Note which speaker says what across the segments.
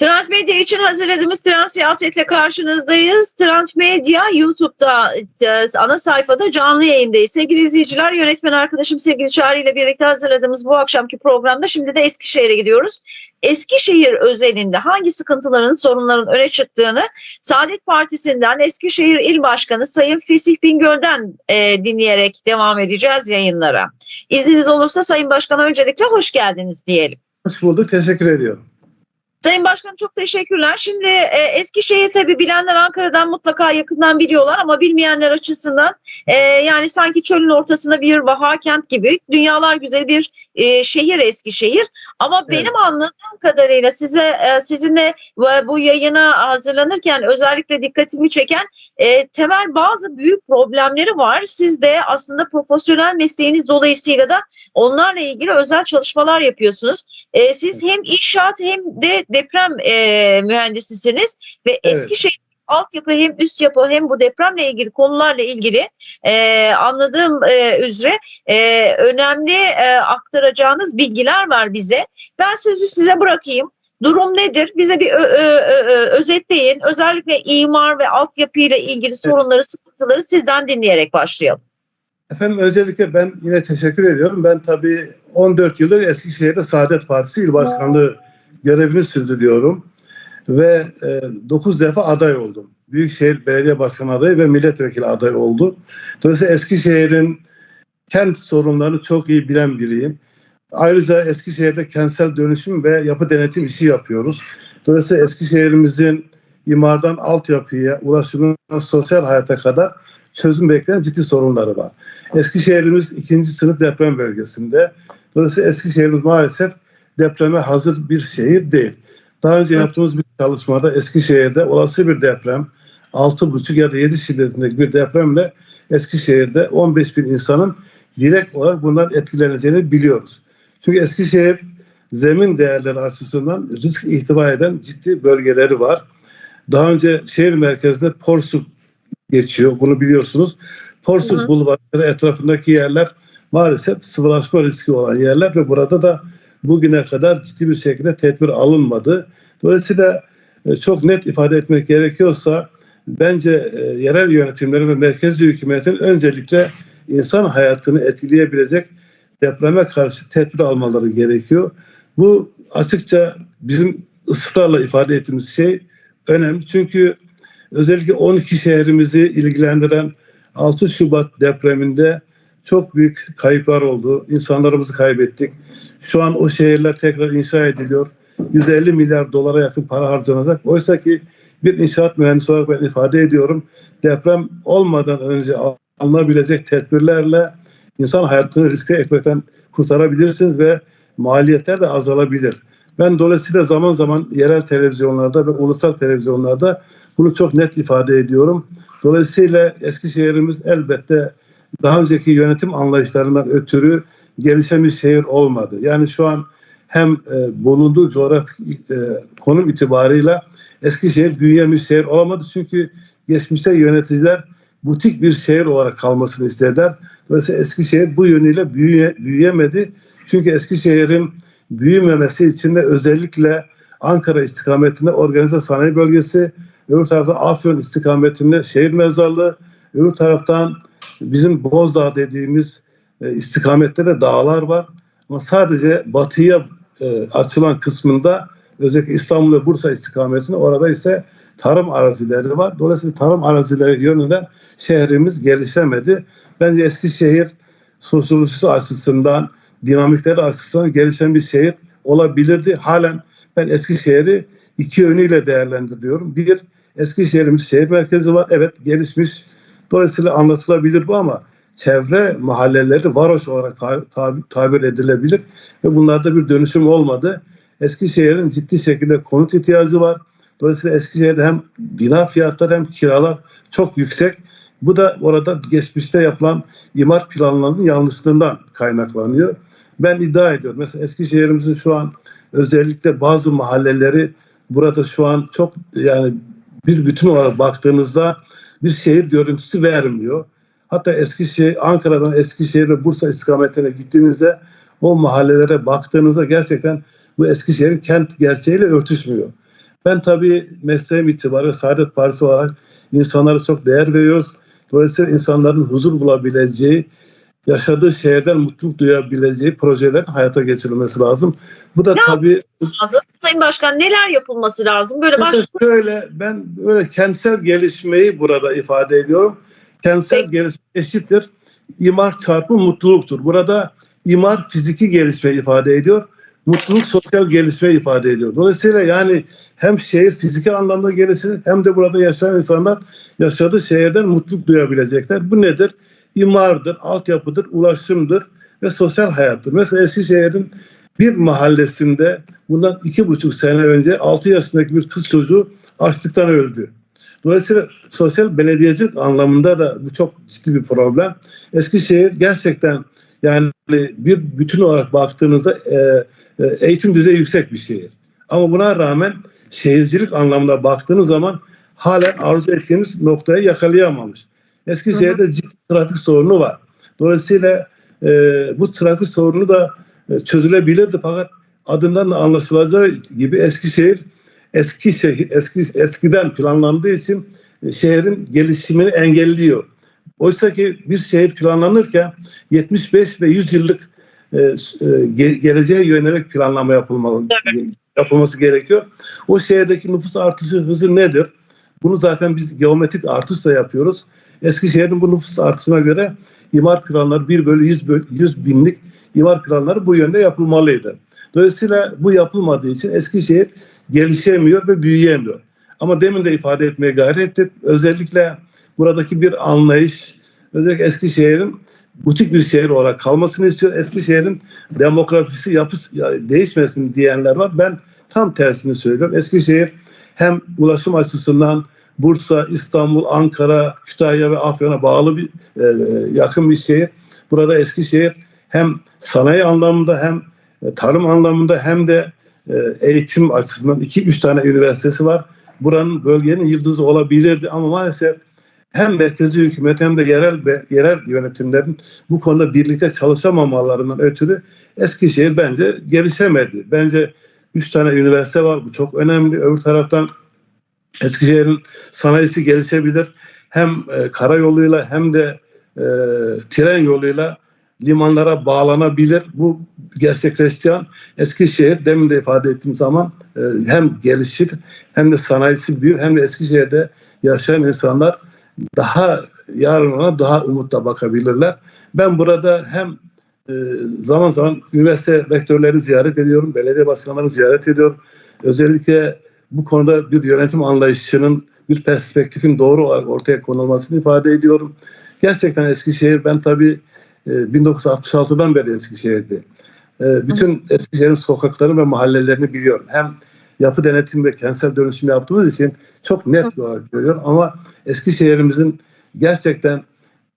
Speaker 1: Trend Medya için hazırladığımız Trend Siyaset'le karşınızdayız. Trend Medya YouTube'da e, ana sayfada canlı yayındayız. Sevgili izleyiciler, yönetmen arkadaşım sevgili Çağrı ile birlikte hazırladığımız bu akşamki programda şimdi de Eskişehir'e gidiyoruz. Eskişehir özelinde hangi sıkıntıların, sorunların öne çıktığını Saadet Partisi'nden Eskişehir İl Başkanı Sayın Fesih Bingöl'den e, dinleyerek devam edeceğiz yayınlara. İzniniz olursa Sayın Başkan öncelikle hoş geldiniz diyelim.
Speaker 2: Hoş bulduk. Teşekkür ediyorum.
Speaker 1: Sayın Başkanım çok teşekkürler. Şimdi e, Eskişehir tabii bilenler Ankara'dan mutlaka yakından biliyorlar ama bilmeyenler açısından e, yani sanki çölün ortasında bir vaha kent gibi dünyalar güzel bir e, şehir Eskişehir. Ama
Speaker 2: Evet.
Speaker 1: benim anladığım kadarıyla size e, sizinle bu, bu yayına hazırlanırken özellikle dikkatimi çeken e, temel bazı büyük problemleri var. Siz de aslında profesyonel mesleğiniz dolayısıyla da onlarla ilgili özel çalışmalar yapıyorsunuz. E, siz hem inşaat hem de deprem e, mühendisisiniz ve
Speaker 2: Evet.
Speaker 1: Eskişehir altyapı hem üst yapı hem bu depremle ilgili konularla ilgili e, anladığım e, üzere e, önemli e, aktaracağınız bilgiler var bize. Ben sözü size bırakayım. Durum nedir? Bize bir ö- ö- ö- özetleyin. Özellikle imar ve altyapıyla ilgili sorunları, sıkıntıları sizden dinleyerek başlayalım.
Speaker 2: Efendim öncelikle ben yine teşekkür ediyorum. Ben tabii 14 yıldır Eskişehir'de Saadet Partisi İl Başkanlığı görevini sürdürüyorum. Ve 9 defa aday oldum. Büyükşehir Belediye Başkanı adayı ve milletvekili adayı oldu. Dolayısıyla Eskişehir'in kent sorunlarını çok iyi bilen biriyim. Ayrıca Eskişehir'de kentsel dönüşüm ve yapı denetim işi yapıyoruz. Dolayısıyla Eskişehir'imizin imardan altyapıya, ulaşımdan sosyal hayata kadar çözüm bekleyen ciddi sorunları var. Eskişehir'imiz ikinci sınıf deprem bölgesinde. Dolayısıyla Eskişehir'imiz maalesef depreme hazır bir şehir değil. Daha önce
Speaker 1: Evet.
Speaker 2: yaptığımız bir çalışmada Eskişehir'de olası bir deprem 6,5 ya da 7 şiddetindeki bir depremle Eskişehir'de 15 bin insanın direkt olarak bundan etkileneceğini biliyoruz. Çünkü Eskişehir zemin değerleri açısından risk ihtiva eden ciddi bölgeleri var. Daha önce şehir merkezinde Porsuk geçiyor. Bunu biliyorsunuz. Porsuk bulvarları etrafındaki yerler maalesef sıvılaşma riski olan yerler ve burada da bugüne kadar ciddi bir şekilde tedbir alınmadı. Dolayısıyla e, çok net ifade etmek gerekiyorsa bence e, yerel yönetimlerin ve merkezi hükümetin öncelikle insan hayatını etkileyebilecek depreme karşı tedbir almaları gerekiyor. Bu açıkça bizim ısrarla ifade ettiğimiz şey önemli. Çünkü özellikle 12 şehrimizi ilgilendiren 6 Şubat depreminde çok büyük kayıplar oldu. İnsanlarımızı kaybettik. Şu an o şehirler tekrar inşa ediliyor. 150 milyar dolara yakın para harcanacak. Oysa ki bir inşaat mühendisi olarak ben ifade ediyorum. Deprem olmadan önce al- alınabilecek tedbirlerle insan hayatını riske etmekten kurtarabilirsiniz ve maliyetler de azalabilir. Ben dolayısıyla zaman zaman yerel televizyonlarda ve ulusal televizyonlarda bunu çok net ifade ediyorum. Dolayısıyla Eskişehir'imiz elbette daha önceki yönetim anlayışlarından ötürü gelişen şehir olmadı. Yani şu an hem e, bulunduğu coğrafik e, konum itibarıyla Eskişehir büyüyen bir şehir olamadı. Çünkü geçmişte yöneticiler butik bir şehir olarak kalmasını istediler. Dolayısıyla Eskişehir bu yönüyle büyüye, büyüyemedi. Çünkü Eskişehir'in büyümemesi için de özellikle Ankara istikametinde organize sanayi bölgesi, öbür taraftan Afyon istikametinde şehir mezarlığı, öbür taraftan bizim Bozdağ dediğimiz e, istikamette de dağlar var. Ama sadece batıya e, açılan kısmında özellikle İstanbul ve Bursa istikametinde orada ise tarım arazileri var. Dolayısıyla tarım arazileri yönünden şehrimiz gelişemedi. Bence Eskişehir sosyolojisi açısından, dinamikleri açısından gelişen bir şehir olabilirdi. Halen ben Eskişehir'i iki yönüyle değerlendiriyorum. Bir, Eskişehir'imiz şehir merkezi var. Evet gelişmiş. Dolayısıyla anlatılabilir bu ama çevre mahalleleri varoş olarak ta- tabi- tabir edilebilir ve bunlarda bir dönüşüm olmadı. Eskişehir'in ciddi şekilde konut ihtiyacı var. Dolayısıyla Eskişehir'de hem bina fiyatları hem kiralar çok yüksek. Bu da orada geçmişte yapılan imar planlarının yanlışlığından kaynaklanıyor. Ben iddia ediyorum. Mesela Eskişehir'imizin şu an özellikle bazı mahalleleri burada şu an çok yani bir bütün olarak baktığınızda bir şehir görüntüsü vermiyor. Hatta Eskişehir, Ankara'dan Eskişehir ve Bursa istikametine gittiğinizde o mahallelere baktığınızda gerçekten bu Eskişehir'in kent gerçeğiyle örtüşmüyor. Ben tabii mesleğim itibariyle Saadet Partisi olarak insanlara çok değer veriyoruz. Dolayısıyla insanların huzur bulabileceği, yaşadığı şehirden mutluluk duyabileceği projelerin hayata geçirilmesi lazım. Bu da
Speaker 1: Ne
Speaker 2: tabii
Speaker 1: lazım? Sayın Başkan neler yapılması lazım? Böyle baş...
Speaker 2: Mesela şöyle ben böyle kentsel gelişmeyi burada ifade ediyorum. Kentsel
Speaker 1: Peki.
Speaker 2: gelişme eşittir. İmar çarpı mutluluktur. Burada imar fiziki gelişme ifade ediyor. Mutluluk sosyal gelişme ifade ediyor. Dolayısıyla yani hem şehir fiziksel anlamda gelişir hem de burada yaşayan insanlar yaşadığı şehirden mutluluk duyabilecekler. Bu nedir? İmardır, altyapıdır, ulaşımdır ve sosyal hayattır. Mesela Eskişehir'in bir mahallesinde bundan iki buçuk sene önce 6 yaşındaki bir kız çocuğu açlıktan öldü. Dolayısıyla sosyal belediyecilik anlamında da bu çok ciddi bir problem. Eskişehir gerçekten yani bir bütün olarak baktığınızda e, e, eğitim düzeyi yüksek bir şehir. Ama buna rağmen şehircilik anlamında baktığınız zaman halen arzu ettiğimiz noktayı yakalayamamış. Eskişehir'de ciddi trafik sorunu var. Dolayısıyla e, bu trafik sorunu da e, çözülebilirdi fakat adından da anlaşılacağı gibi Eskişehir eski şehir eski eskiden planlandığı için e, şehrin gelişimini engelliyor. Oysa ki bir şehir planlanırken 75 ve 100 yıllık e, e, ge- geleceğe yönelik planlama yapılmalı yapılması gerekiyor. O şehirdeki nüfus artışı hızı nedir? Bunu zaten biz geometrik artışla yapıyoruz. Eskişehir'in bu nüfus artışına göre imar planları 1 bölü 100, bölü 100 binlik imar planları bu yönde yapılmalıydı. Dolayısıyla bu yapılmadığı için Eskişehir gelişemiyor ve büyüyemiyor. Ama demin de ifade etmeye gayret ettik. Özellikle buradaki bir anlayış, özellikle Eskişehir'in butik bir şehir olarak kalmasını istiyor. Eskişehir'in demografisi, yapısı ya, değişmesin diyenler var. Ben tam tersini söylüyorum. Eskişehir hem ulaşım açısından Bursa, İstanbul, Ankara, Kütahya ve Afyon'a bağlı bir e, yakın bir şehir. Burada Eskişehir hem sanayi anlamında hem e, tarım anlamında hem de eğitim açısından iki üç tane üniversitesi var. Buranın bölgenin yıldızı olabilirdi ama maalesef hem merkezi hükümet hem de yerel ve yerel yönetimlerin bu konuda birlikte çalışamamalarından ötürü Eskişehir bence gelişemedi. Bence üç tane üniversite var. Bu çok önemli. Öbür taraftan Eskişehir'in sanayisi gelişebilir. Hem e, karayoluyla hem de e, tren yoluyla limanlara bağlanabilir. Bu gerçekleştiren Eskişehir demin de ifade ettiğim zaman e, hem gelişir hem de sanayisi büyür hem de Eskişehir'de yaşayan insanlar daha yarına daha umutla bakabilirler. Ben burada hem e, zaman zaman üniversite rektörleri ziyaret ediyorum, belediye başkanlarını ziyaret ediyorum. Özellikle bu konuda bir yönetim anlayışının, bir perspektifin doğru olarak ortaya konulmasını ifade ediyorum. Gerçekten Eskişehir, ben tabii 1966'dan beri Eskişehir'de. E, bütün Eskişehir'in sokakları ve mahallelerini biliyorum. Hem yapı denetim ve kentsel dönüşüm yaptığımız için çok net olarak görüyorum. Ama Eskişehir'imizin gerçekten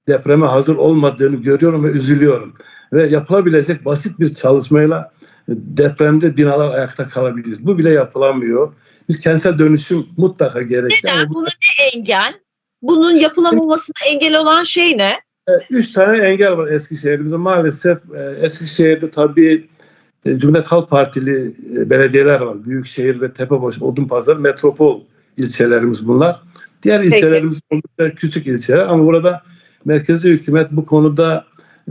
Speaker 2: depreme hazır olmadığını görüyorum ve üzülüyorum. Ve yapılabilecek basit bir çalışmayla depremde binalar ayakta kalabilir. Bu bile yapılamıyor. Bir kentsel dönüşüm mutlaka gerekli.
Speaker 1: Neden?
Speaker 2: Ama bu-
Speaker 1: Buna ne engel? Bunun yapılamamasına engel olan şey ne?
Speaker 2: Üç tane engel var Eskişehir'imizde. Maalesef e, Eskişehir'de tabii e, Cumhuriyet Halk Partili e, belediyeler var. Büyükşehir ve Tepebaşı, Odunpazarı, Metropol ilçelerimiz bunlar. Diğer
Speaker 1: Peki.
Speaker 2: ilçelerimiz oldukça küçük ilçeler ama burada merkezi hükümet bu konuda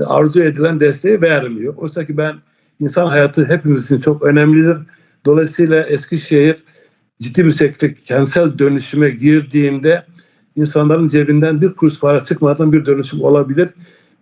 Speaker 2: arzu edilen desteği vermiyor. Oysa ki ben insan hayatı hepimiz için çok önemlidir. Dolayısıyla Eskişehir ciddi bir şekilde kentsel dönüşüme girdiğinde insanların cebinden bir kuruş para çıkmadan bir dönüşüm olabilir.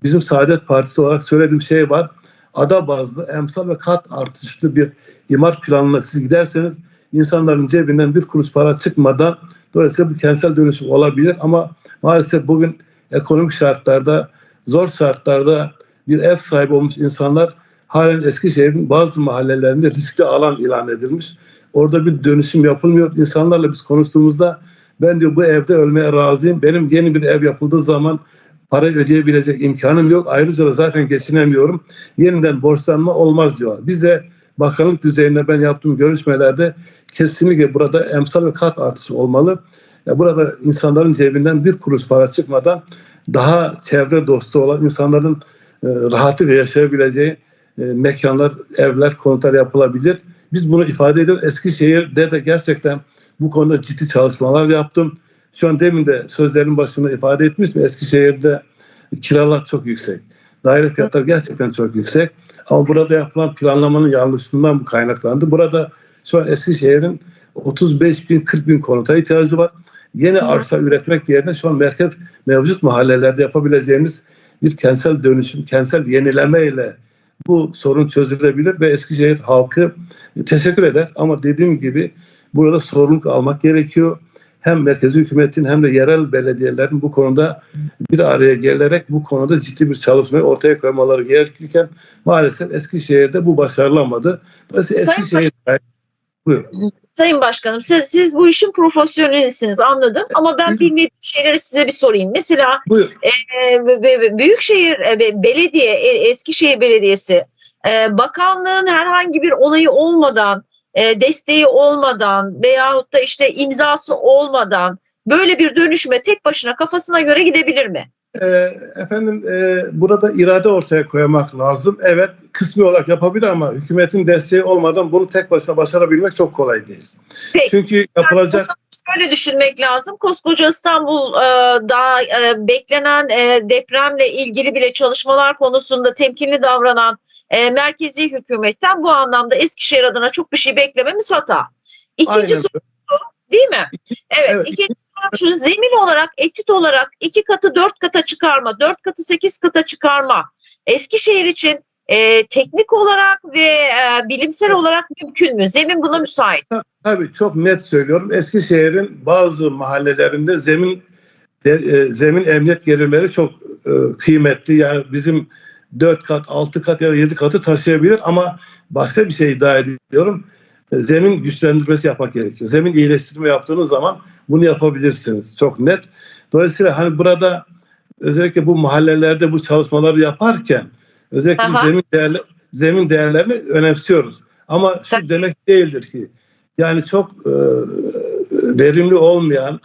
Speaker 2: Bizim Saadet Partisi olarak söylediğim şey var. Ada bazlı, emsal ve kat artışlı bir imar planına siz giderseniz insanların cebinden bir kuruş para çıkmadan dolayısıyla bu kentsel dönüşüm olabilir ama maalesef bugün ekonomik şartlarda, zor şartlarda bir ev sahibi olmuş insanlar halen Eskişehir'in bazı mahallelerinde riskli alan ilan edilmiş. Orada bir dönüşüm yapılmıyor. İnsanlarla biz konuştuğumuzda ben diyor bu evde ölmeye razıyım. Benim yeni bir ev yapıldığı zaman para ödeyebilecek imkanım yok. Ayrıca da zaten geçinemiyorum. Yeniden borçlanma olmaz diyor. Biz de bakanlık düzeyinde ben yaptığım görüşmelerde kesinlikle burada emsal ve kat artışı olmalı. Burada insanların cebinden bir kuruş para çıkmadan daha çevre dostu olan insanların e, rahatlıkla yaşayabileceği e, mekanlar, evler, konutlar yapılabilir. Biz bunu ifade ediyoruz. Eskişehir'de de gerçekten bu konuda ciddi çalışmalar yaptım. Şu an demin de sözlerin başında ifade etmiştim. Eskişehir'de kiralar çok yüksek. Daire fiyatları gerçekten çok yüksek. Ama burada yapılan planlamanın yanlışlığından bu kaynaklandı. Burada şu an Eskişehir'in 35 bin 40 bin konuta ihtiyacı var. Yeni arsa üretmek yerine şu an merkez mevcut mahallelerde yapabileceğimiz bir kentsel dönüşüm, kentsel yenileme ile bu sorun çözülebilir ve Eskişehir halkı teşekkür eder. Ama dediğim gibi burada sorumluluk almak gerekiyor. Hem merkezi hükümetin hem de yerel belediyelerin bu konuda bir araya gelerek bu konuda ciddi bir çalışmayı ortaya koymaları gerekirken maalesef Eskişehir'de bu başarılamadı. Dolayısıyla
Speaker 1: Sayın
Speaker 2: Eskişehir... Buyurun.
Speaker 1: Sayın Başkanım siz, siz bu işin profesyonelisiniz anladım ama ben bilmediğim şeyleri size bir sorayım. Mesela e, Büyükşehir e, be- Belediye, e, Eskişehir Belediyesi e, bakanlığın herhangi bir onayı olmadan, e, desteği olmadan veyahut da işte imzası olmadan böyle bir dönüşüme tek başına kafasına göre gidebilir mi?
Speaker 2: Ee, efendim e, burada irade ortaya koymak lazım. Evet kısmi olarak yapabilir ama hükümetin desteği olmadan bunu tek başına başarabilmek çok kolay değil.
Speaker 1: Peki.
Speaker 2: Çünkü yapılacak
Speaker 1: Şöyle düşünmek lazım. Koskoca İstanbul'da e, beklenen e, depremle ilgili bile çalışmalar konusunda temkinli davranan e, merkezi hükümetten bu anlamda Eskişehir adına çok bir şey beklememiz hata. İkinci
Speaker 2: Aynen.
Speaker 1: soru değil mi? Evet.
Speaker 2: evet,
Speaker 1: ikinci soru şu zemin olarak, etüt olarak iki katı dört kata çıkarma, dört katı sekiz kata çıkarma Eskişehir için e, teknik olarak ve e, bilimsel olarak mümkün mü? Zemin buna müsait.
Speaker 2: Tabii çok net söylüyorum. Eskişehir'in bazı mahallelerinde zemin de- e, zemin emniyet gelirleri çok e, kıymetli. Yani bizim 4 kat, 6 kat ya da 7 katı taşıyabilir ama başka bir şey iddia ediyorum. Zemin güçlendirmesi yapmak gerekiyor. Zemin iyileştirme yaptığınız zaman bunu yapabilirsiniz. Çok net. Dolayısıyla hani burada özellikle bu mahallelerde bu çalışmaları yaparken özellikle
Speaker 1: Aha.
Speaker 2: zemin değerli, zemin değerlerini önemsiyoruz. Ama şu
Speaker 1: Tabii.
Speaker 2: demek değildir ki yani çok e, verimli olmayan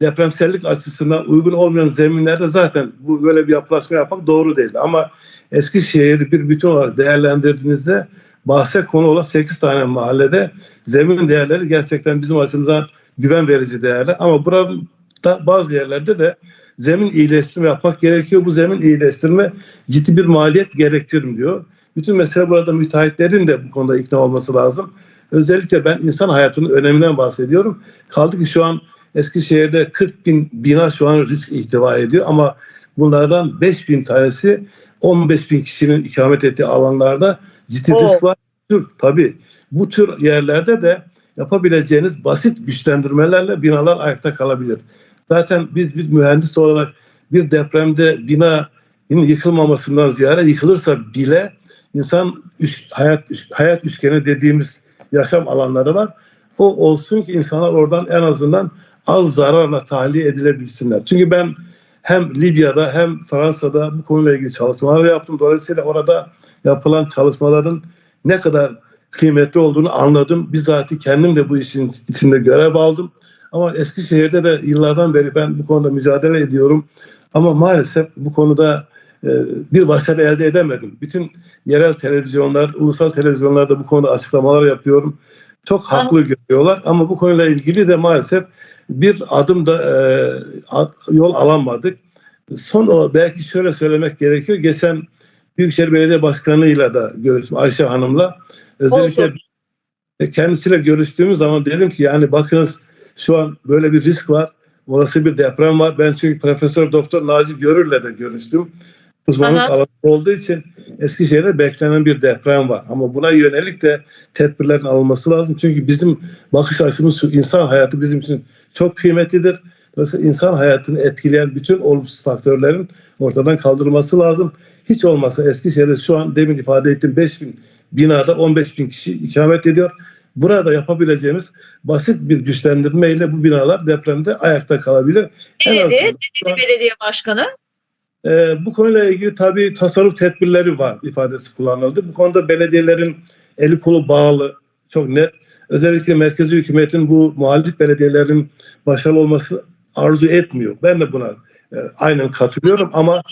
Speaker 2: depremsellik açısından uygun olmayan zeminlerde zaten bu böyle bir yapılaşma yapmak doğru değil. Ama Eskişehir'i bir bütün olarak değerlendirdiğinizde bahse konu olan 8 tane mahallede zemin değerleri gerçekten bizim açımızdan güven verici değerler. Ama burada bazı yerlerde de zemin iyileştirme yapmak gerekiyor. Bu zemin iyileştirme ciddi bir maliyet gerektirmiyor. Bütün mesele burada müteahhitlerin de bu konuda ikna olması lazım. Özellikle ben insan hayatının öneminden bahsediyorum. Kaldı ki şu an Eskişehir'de 40 bin bina şu an risk ihtiva ediyor ama bunlardan 5 bin tanesi 15 bin kişinin ikamet ettiği alanlarda ciddi
Speaker 1: Oo.
Speaker 2: risk var. Tür, tabii bu tür yerlerde de yapabileceğiniz basit güçlendirmelerle binalar ayakta kalabilir. Zaten biz bir mühendis olarak bir depremde bina yıkılmamasından ziyade yıkılırsa bile insan üç- hayat üç- hayat üçgeni dediğimiz yaşam alanları var. O olsun ki insanlar oradan en azından az zararla tahliye edilebilsinler. Çünkü ben hem Libya'da hem Fransa'da bu konuyla ilgili çalışmalar yaptım. Dolayısıyla orada yapılan çalışmaların ne kadar kıymetli olduğunu anladım. Bizzat kendim de bu işin içinde görev aldım. Ama Eskişehir'de de yıllardan beri ben bu konuda mücadele ediyorum. Ama maalesef bu konuda e, bir başarı elde edemedim. Bütün yerel televizyonlar, ulusal televizyonlarda bu konuda açıklamalar yapıyorum. Çok haklı görüyorlar ama bu konuyla ilgili de maalesef bir adım da e, yol alamadık. Son belki şöyle söylemek gerekiyor. Geçen Büyükşehir Belediye Başkanı'yla da görüştüm Ayşe Hanım'la. Özellikle
Speaker 1: Olsun.
Speaker 2: kendisiyle görüştüğümüz zaman dedim ki yani bakınız şu an böyle bir risk var. Orası bir deprem var. Ben çünkü Profesör Doktor Naci Görür'le de görüştüm. Uzmanlık
Speaker 1: Aha.
Speaker 2: alanı olduğu için Eskişehir'de beklenen bir deprem var. Ama buna yönelik de tedbirlerin alınması lazım. Çünkü bizim bakış açımız şu insan hayatı bizim için çok kıymetlidir. Dolayısıyla insan hayatını etkileyen bütün olumsuz faktörlerin ortadan kaldırılması lazım. Hiç olmazsa Eskişehir'de şu an demin ifade ettiğim 5 bin binada 15 bin kişi ikamet ediyor. Burada yapabileceğimiz basit bir güçlendirmeyle bu binalar depremde ayakta kalabilir. En
Speaker 1: Ne dedi? belediye başkanı?
Speaker 2: ee, bu konuyla ilgili tabii tasarruf tedbirleri var ifadesi kullanıldı. Bu konuda belediyelerin eli kolu bağlı çok net. Özellikle merkezi hükümetin bu muhalif belediyelerin başarılı olmasını arzu etmiyor. Ben de buna e, aynen katılıyorum ama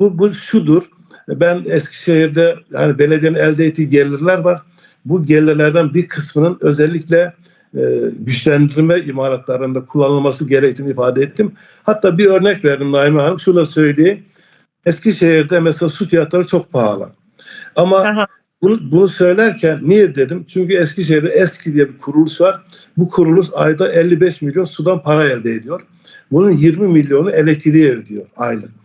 Speaker 2: bu, bu şudur. Ben Eskişehir'de yani belediyenin elde ettiği gelirler var. Bu gelirlerden bir kısmının özellikle e, güçlendirme imalatlarında kullanılması gerektiğini ifade ettim. Hatta bir örnek verdim Naime Hanım. Şunu da söyleyeyim. Eskişehir'de mesela su fiyatları çok pahalı. Ama
Speaker 1: Aha.
Speaker 2: bunu, bunu söylerken niye dedim? Çünkü Eskişehir'de eski diye bir kuruluş var. Bu kuruluş ayda 55 milyon sudan para elde ediyor. Bunun 20 milyonu elektriğe ödüyor aylık.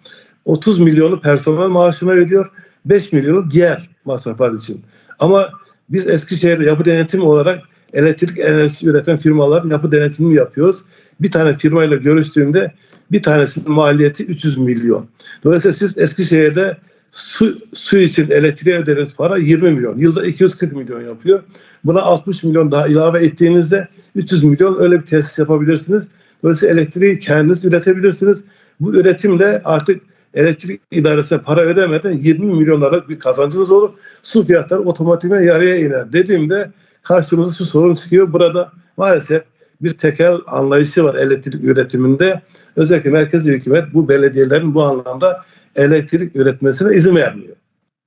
Speaker 2: 30 milyonu personel maaşına ödüyor. 5 milyonu diğer masraflar için. Ama biz Eskişehir'de yapı denetim olarak elektrik enerjisi üreten firmaların yapı denetimini yapıyoruz. Bir tane firmayla görüştüğümde bir tanesinin maliyeti 300 milyon. Dolayısıyla siz Eskişehir'de su, su için elektriğe ödediğiniz para 20 milyon. Yılda 240 milyon yapıyor. Buna 60 milyon daha ilave ettiğinizde 300 milyon öyle bir tesis yapabilirsiniz. Dolayısıyla elektriği kendiniz üretebilirsiniz. Bu üretimle artık elektrik idaresine para ödemeden 20 milyon liralık bir kazancınız olur. Su fiyatları otomatikman yarıya iner. Dediğimde karşımıza şu sorun çıkıyor. Burada maalesef bir tekel anlayışı var elektrik üretiminde. Özellikle merkezi hükümet bu belediyelerin bu anlamda elektrik üretmesine izin vermiyor.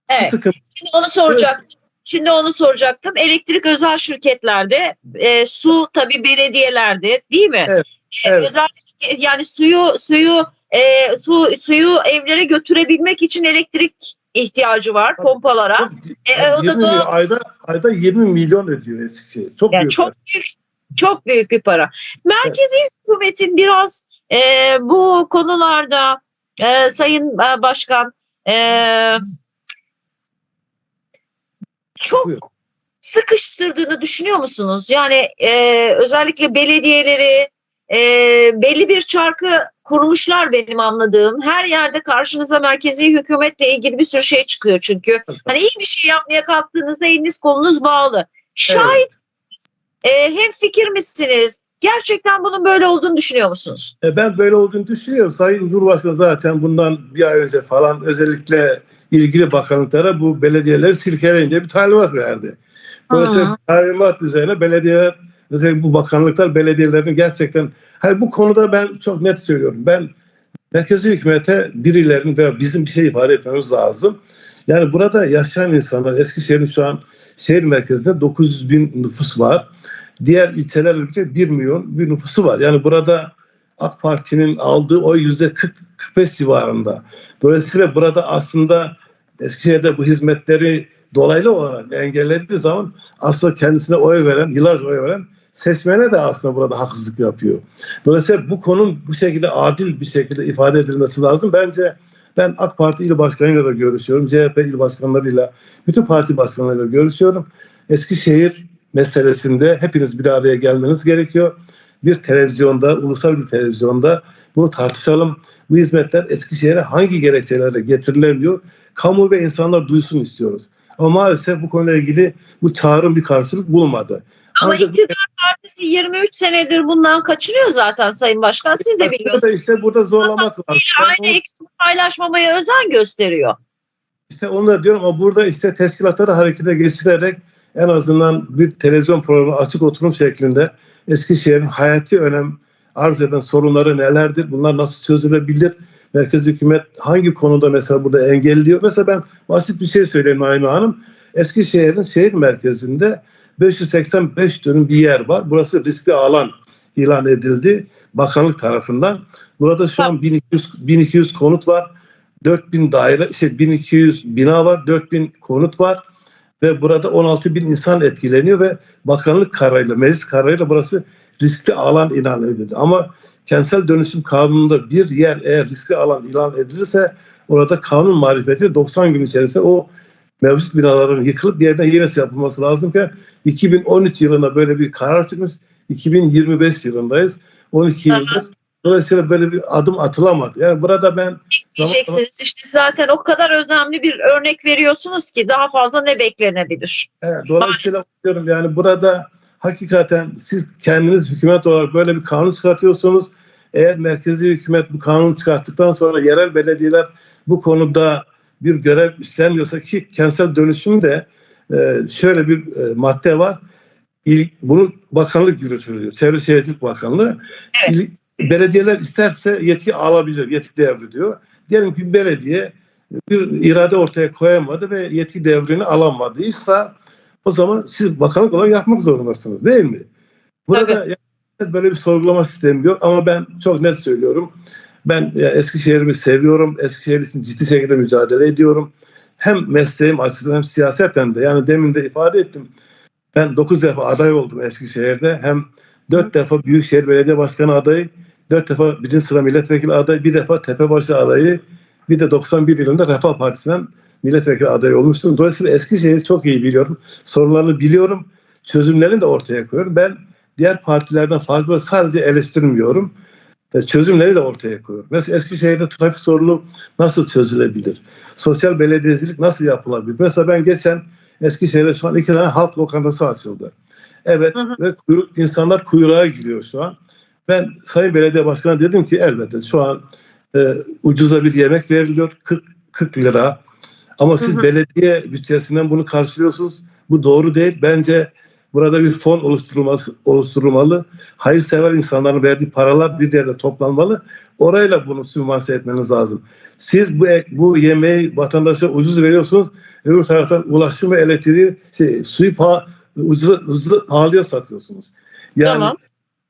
Speaker 1: Evet.
Speaker 2: Sıkıntı.
Speaker 1: Şimdi onu soracaktım. Şimdi onu soracaktım. Elektrik özel şirketlerde, e, su tabii belediyelerde, değil mi?
Speaker 2: Evet,
Speaker 1: E,
Speaker 2: evet.
Speaker 1: Özel yani suyu suyu e, su suyu evlere götürebilmek için elektrik ihtiyacı var
Speaker 2: Tabii.
Speaker 1: pompalara. E, e, o da
Speaker 2: 20
Speaker 1: doğal-
Speaker 2: ayda, ayda 20 milyon ödüyor Eskişehir. Çok
Speaker 1: Yani
Speaker 2: büyük.
Speaker 1: çok büyük çok büyük bir para. Merkezi hükümetin biraz e, bu konularda e, Sayın e, Başkan e, çok
Speaker 2: Buyurun.
Speaker 1: sıkıştırdığını düşünüyor musunuz? Yani e, özellikle belediyeleri e, belli bir çarkı kurmuşlar benim anladığım. Her yerde karşınıza merkezi hükümetle ilgili bir sürü şey çıkıyor çünkü. Hani iyi bir şey yapmaya kalktığınızda eliniz kolunuz bağlı. Şahit e, hem fikir misiniz? Gerçekten bunun böyle olduğunu düşünüyor musunuz?
Speaker 2: E, Ben böyle olduğunu düşünüyorum. Sayın Cumhurbaşkanı zaten bundan bir ay önce falan özellikle ilgili bakanlıklara bu belediyeleri silkeleyin diye bir talimat verdi. Dolayısıyla talimat üzerine belediyeler özellikle bu bakanlıklar belediyelerin gerçekten hayır bu konuda ben çok net söylüyorum. Ben merkezi hükümete birilerinin veya bizim bir şey ifade etmemiz lazım. Yani burada yaşayan insanlar Eskişehir'in şu an şehir merkezinde 900 bin nüfus var. Diğer ilçelerle birlikte 1 milyon bir nüfusu var. Yani burada AK Parti'nin aldığı oy yüzde 40-45 civarında. Dolayısıyla burada aslında Eskişehir'de bu hizmetleri dolaylı olarak engellediği zaman aslında kendisine oy veren, yıllarca oy veren seçmene de aslında burada haksızlık yapıyor. Dolayısıyla bu konunun bu şekilde adil bir şekilde ifade edilmesi lazım. Bence ben AK Parti il başkanıyla da görüşüyorum. CHP il başkanlarıyla, bütün parti başkanlarıyla görüşüyorum. Eskişehir meselesinde hepiniz bir araya gelmeniz gerekiyor. Bir televizyonda, ulusal bir televizyonda bunu tartışalım. Bu hizmetler Eskişehir'e hangi gerekçelerle getirilemiyor? Kamu ve insanlar duysun istiyoruz. Ama maalesef bu konuyla ilgili bu çağrım bir karşılık bulmadı.
Speaker 1: Ama
Speaker 2: Ancak-
Speaker 1: iktidar partisi 23 senedir bundan kaçınıyor zaten Sayın Başkan. Siz de biliyorsunuz.
Speaker 2: İşte burada zorlamak lazım.
Speaker 1: Aynı eksiği paylaşmamaya özen gösteriyor.
Speaker 2: İşte onu da diyorum ama burada işte teşkilatları harekete geçirerek en azından bir televizyon programı açık oturum şeklinde Eskişehir'in hayati önem arz eden sorunları nelerdir? Bunlar nasıl çözülebilir? Merkez hükümet hangi konuda mesela burada engelliyor? Mesela ben basit bir şey söyleyeyim Naime Hanım. Eskişehir'in şehir merkezinde 585 dönüm bir yer var. Burası riskli alan ilan edildi bakanlık tarafından. Burada şu an 1200, 1200 konut var. 4000 daire, şey 1200 bina var, 4000 konut var ve burada 16 bin insan etkileniyor ve bakanlık kararıyla, meclis kararıyla burası riskli alan ilan edildi. Ama kentsel dönüşüm kanununda bir yer eğer riskli alan ilan edilirse orada kanun marifeti 90 gün içerisinde o mevcut binaların yıkılıp yerine yenisi yapılması lazım ki 2013 yılında böyle bir karar çıkmış. 2025 yılındayız. 12 yıldır. Dolayısıyla böyle bir adım atılamadı. Yani burada ben
Speaker 1: Diyeceksiniz işte zaten o kadar önemli bir örnek veriyorsunuz ki daha fazla ne beklenebilir?
Speaker 2: Evet, dolayısıyla diyorum yani burada hakikaten siz kendiniz hükümet olarak böyle bir kanun çıkartıyorsunuz. Eğer merkezi hükümet bu kanunu çıkarttıktan sonra yerel belediyeler bu konuda bir görev üstlenmiyorsa ki kentsel dönüşümde e, şöyle bir e, madde var. İl, bunu bakanlık yürütülüyor. Çevre Şehircilik Bakanlığı.
Speaker 1: Evet.
Speaker 2: İl, belediyeler isterse yetki alabilir. Yetki devri diyor. Diyelim ki belediye bir irade ortaya koyamadı ve yetki devrini alamadıysa o zaman siz bakanlık olarak yapmak zorundasınız değil mi? Burada yani böyle bir sorgulama sistemi yok ama ben çok net söylüyorum. Ben Eskişehir'imi seviyorum. Eskişehir için ciddi şekilde mücadele ediyorum. Hem mesleğim açısından hem siyaseten de. Yani demin de ifade ettim. Ben 9 defa aday oldum Eskişehir'de. Hem 4 defa Büyükşehir Belediye Başkanı adayı, 4 defa birinci sıra milletvekili adayı, bir defa Tepebaşı adayı, bir de 91 yılında Refah Partisi'nden milletvekili adayı olmuştum. Dolayısıyla Eskişehir'i çok iyi biliyorum. Sorunlarını biliyorum. Çözümlerini de ortaya koyuyorum. Ben diğer partilerden farklı sadece eleştirmiyorum. Çözümleri de ortaya koyuyorum. Mesela Eskişehir'de trafik sorunu nasıl çözülebilir? Sosyal belediyecilik nasıl yapılabilir? Mesela ben geçen Eskişehir'de şu an iki tane halk lokantası açıldı. Evet
Speaker 1: Hı hı.
Speaker 2: ve kuyruk, insanlar kuyruğa giriyor şu an. Ben Sayın Belediye Başkanı dedim ki elbette şu an e, ucuza bir yemek veriliyor 40, 40 lira. Ama siz
Speaker 1: Hı hı.
Speaker 2: belediye bütçesinden bunu karşılıyorsunuz. Bu doğru değil. Bence burada bir fon oluşturulması oluşturulmalı. Hayırsever insanların verdiği paralar bir yerde toplanmalı. Orayla bunu sübvanse etmeniz lazım. Siz bu bu yemeği vatandaşa ucuz veriyorsunuz. Öbür taraftan ulaşım ve elektriği şey, suyu pa, ucuz, ucuz pahalıya satıyorsunuz. Yani
Speaker 1: Tamam.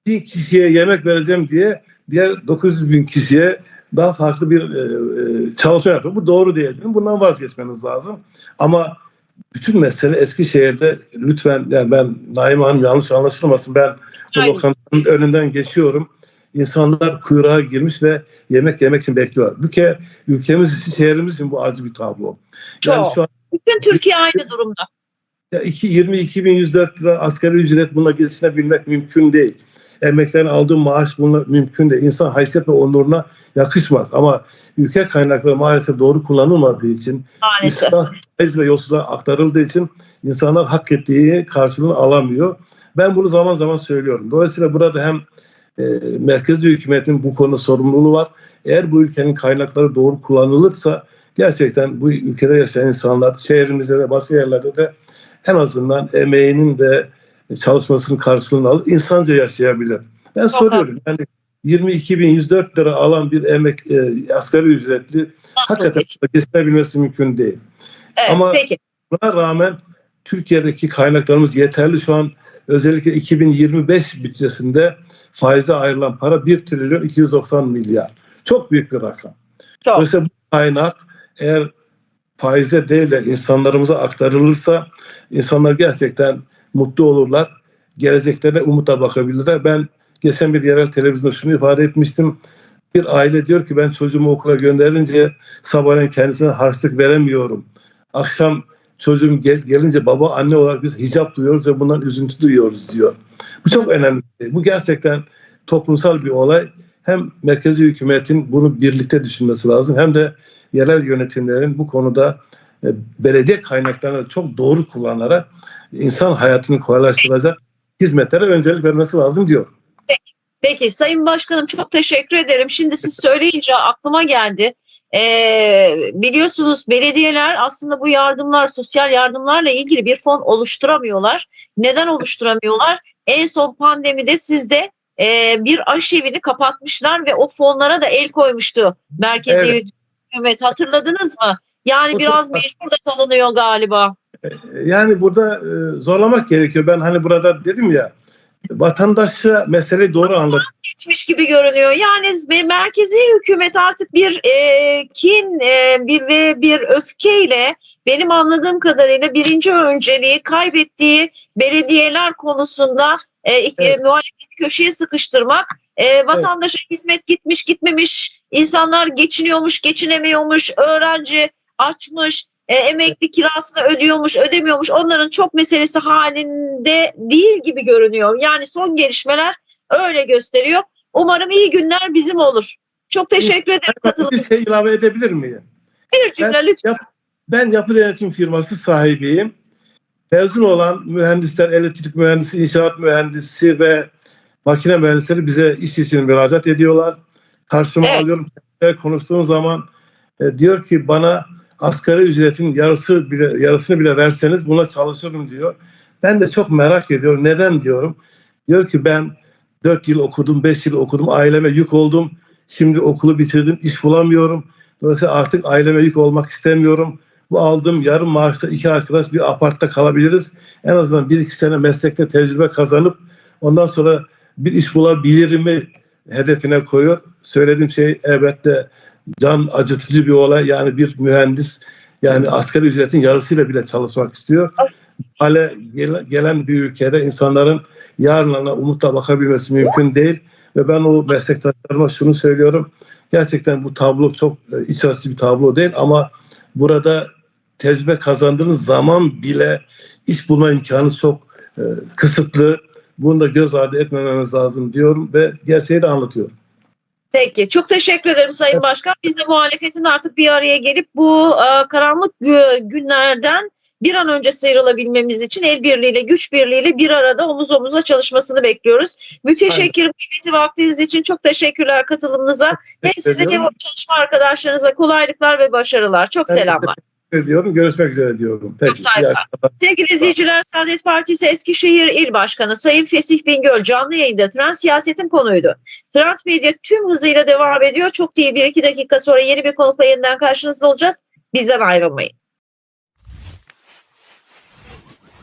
Speaker 2: bir kişiye yemek vereceğim diye diğer 900 bin kişiye daha farklı bir e, e, çalışma yapıyor. Bu doğru değil. Bundan vazgeçmeniz lazım. Ama bütün mesele Eskişehir'de lütfen yani ben Naim Hanım yanlış anlaşılmasın ben bu
Speaker 1: Aynen.
Speaker 2: lokantanın önünden geçiyorum. İnsanlar kuyruğa girmiş ve yemek yemek için bekliyorlar. Ülke, ülkemiz için, şehrimiz için bu acı bir tablo. Yani
Speaker 1: Çok.
Speaker 2: şu an
Speaker 1: Bütün Türkiye aynı durumda.
Speaker 2: ya iki- 22.104 lira asgari ücret bununla geçinebilmek mümkün değil. Emeklerin aldığı maaş bununla mümkün değil. İnsan haysiyet ve onuruna yakışmaz. Ama ülke kaynakları maalesef doğru kullanılmadığı için, israf, ve yolsuzluğa aktarıldığı için insanlar hak ettiği karşılığını alamıyor. Ben bunu zaman zaman söylüyorum. Dolayısıyla burada hem e, merkezi hükümetin bu konuda sorumluluğu var. Eğer bu ülkenin kaynakları doğru kullanılırsa gerçekten bu ülkede yaşayan insanlar şehrimizde de başka yerlerde de en azından emeğinin ve çalışmasının karşılığını alıp insanca yaşayabilir. Ben
Speaker 1: Çok
Speaker 2: soruyorum yani 22.104 lira alan bir emek e, asgari ücretli
Speaker 1: Nasıl
Speaker 2: hakikaten
Speaker 1: geç-
Speaker 2: geçinebilmesi mümkün değil.
Speaker 1: Evet,
Speaker 2: ama-
Speaker 1: peki.
Speaker 2: Buna rağmen Türkiye'deki kaynaklarımız yeterli. Şu an özellikle 2025 bütçesinde faize ayrılan para 1 trilyon 290 milyar. Çok büyük bir rakam.
Speaker 1: Çok.
Speaker 2: Dolayısıyla bu kaynak eğer faize değil de insanlarımıza aktarılırsa insanlar gerçekten mutlu olurlar. Geleceklerine umuta bakabilirler. Ben geçen bir yerel televizyonda şunu ifade etmiştim. Bir aile diyor ki ben çocuğumu okula gönderince sabahleyin kendisine harçlık veremiyorum. Akşam çocuğum gel, gelince baba anne olarak biz hicap duyuyoruz ve bundan üzüntü duyuyoruz diyor. Bu çok önemli. şey. Bu gerçekten toplumsal bir olay. Hem merkezi hükümetin bunu birlikte düşünmesi lazım hem de yerel yönetimlerin bu konuda belediye kaynaklarını çok doğru kullanarak insan hayatını kolaylaştıracak hizmetlere öncelik vermesi lazım diyor.
Speaker 1: Peki Sayın Başkanım çok teşekkür ederim. Şimdi siz söyleyince aklıma geldi. Ee, biliyorsunuz belediyeler aslında bu yardımlar, sosyal yardımlarla ilgili bir fon oluşturamıyorlar. Neden oluşturamıyorlar? En son pandemide sizde e, bir aşevini kapatmışlar ve o fonlara da el koymuştu merkezi
Speaker 2: Evet.
Speaker 1: hükümet. Hatırladınız mı? Yani
Speaker 2: O
Speaker 1: biraz meşhur da kalınıyor galiba.
Speaker 2: Yani burada e, zorlamak gerekiyor. Ben hani burada dedim ya vatandaşa meseleyi doğru anlat.
Speaker 1: geçmiş gibi görünüyor. Yani me- merkezi hükümet artık bir e, kin e, bir ve bir öfkeyle benim anladığım kadarıyla birinci önceliği kaybettiği belediyeler konusunda e,
Speaker 2: Evet.
Speaker 1: muhalefeti köşeye sıkıştırmak. E, vatandaşa hizmet gitmiş gitmemiş, insanlar geçiniyormuş geçinemiyormuş, öğrenci açmış, e, emekli kirasını ödüyormuş, ödemiyormuş. Onların çok meselesi halinde değil gibi görünüyor. Yani son gelişmeler öyle gösteriyor. Umarım iyi günler bizim olur. Çok teşekkür ederim
Speaker 2: Ben bir
Speaker 1: katıldığınız
Speaker 2: şey
Speaker 1: için.
Speaker 2: ilave edebilir miyim?
Speaker 1: Bir cümle lütfen.
Speaker 2: Yap- Ben yapı denetim firması sahibiyim. Mezun olan mühendisler, elektrik mühendisi, inşaat mühendisi ve makine mühendisleri bize iş için müracaat ediyorlar. Karşıma
Speaker 1: Evet.
Speaker 2: alıyorum. Konuştuğum zaman e, diyor ki bana asgari ücretin yarısı bile yarısını bile verseniz buna çalışırım diyor. Ben de çok merak ediyorum. Neden diyorum? Diyor ki ben 4 yıl okudum, 5 yıl okudum, aileme yük oldum. Şimdi okulu bitirdim, iş bulamıyorum. Dolayısıyla artık aileme yük olmak istemiyorum. Bu aldığım yarım maaşta iki arkadaş bir apartta kalabiliriz. En azından bir iki sene meslekte tecrübe kazanıp Ondan sonra bir iş bulabilir mi hedefine koyuyor. Söylediğim şey elbette can acıtıcı bir olay. Yani bir mühendis yani asgari ücretin yarısıyla bile çalışmak istiyor. Hale gel- gelen bir ülkede insanların yarınlarına umutla bakabilmesi mümkün değil. Ve ben o meslektaşlarıma şunu söylüyorum. Gerçekten bu tablo çok e, iç bir tablo değil ama burada tecrübe kazandığınız zaman bile iş bulma imkanı çok e, kısıtlı. Bunu da göz ardı etmememiz lazım diyorum ve gerçeği de anlatıyorum.
Speaker 1: Peki çok teşekkür ederim Sayın Başkan. Biz de muhalefetin artık bir araya gelip bu e, karanlık gü- günlerden bir an önce sıyrılabilmemiz için el birliğiyle, güç birliğiyle bir arada omuz omuza çalışmasını bekliyoruz. Müteşekkirim kıymetli vaktiniz için çok teşekkürler katılımınıza. Hem size hem çalışma arkadaşlarınıza kolaylıklar ve başarılar. Çok selamlar.
Speaker 2: Teşekkür ediyorum. Görüşmek üzere diyorum. Peki.
Speaker 1: Sevgili izleyiciler, Saadet Partisi Eskişehir İl Başkanı Sayın Fesih Bingöl canlı yayında trans siyasetin konuydu. Trans medya tüm hızıyla devam ediyor. Çok değil bir iki dakika sonra yeni bir konukla yeniden karşınızda olacağız. Bizden ayrılmayın.